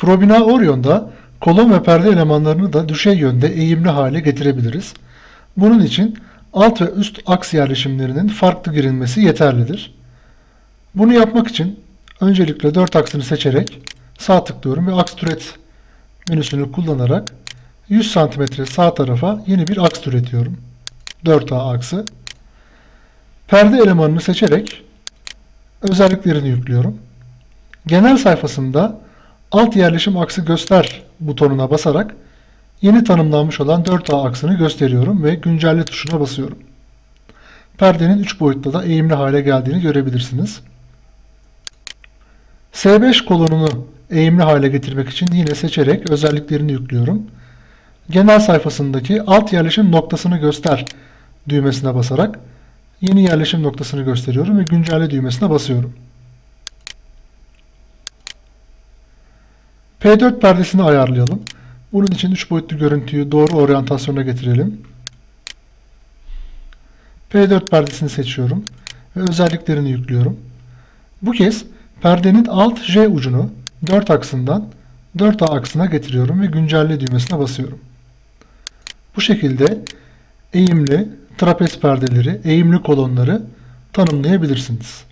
Probina Orion'da kolon ve perde elemanlarını da düşey yönde eğimli hale getirebiliriz. Bunun için alt ve üst aks yerleşimlerinin farklı girilmesi yeterlidir. Bunu yapmak için öncelikle 4 aksını seçerek sağ tıklıyorum ve aks türet menüsünü kullanarak 100 cm sağ tarafa yeni bir aks türetiyorum. 4A aksı. Perde elemanını seçerek özelliklerini yüklüyorum. Genel sayfasında alt yerleşim aksı göster butonuna basarak yeni tanımlanmış olan 4A aksını gösteriyorum ve güncelle tuşuna basıyorum. Perdenin 3 boyutta da eğimli hale geldiğini görebilirsiniz. S5 kolonunu eğimli hale getirmek için yine seçerek özelliklerini yüklüyorum. Genel sayfasındaki alt yerleşim noktasını göster düğmesine basarak yeni yerleşim noktasını gösteriyorum ve güncelle düğmesine basıyorum. P4 perdesini ayarlayalım. Bunun için 3 boyutlu görüntüyü doğru oryantasyona getirelim. P4 perdesini seçiyorum ve özelliklerini yüklüyorum. Bu kez perdenin alt J ucunu 4 aksından 4A aksına getiriyorum ve güncelle düğmesine basıyorum. Bu şekilde eğimli trapez perdeleri, eğimli kolonları tanımlayabilirsiniz.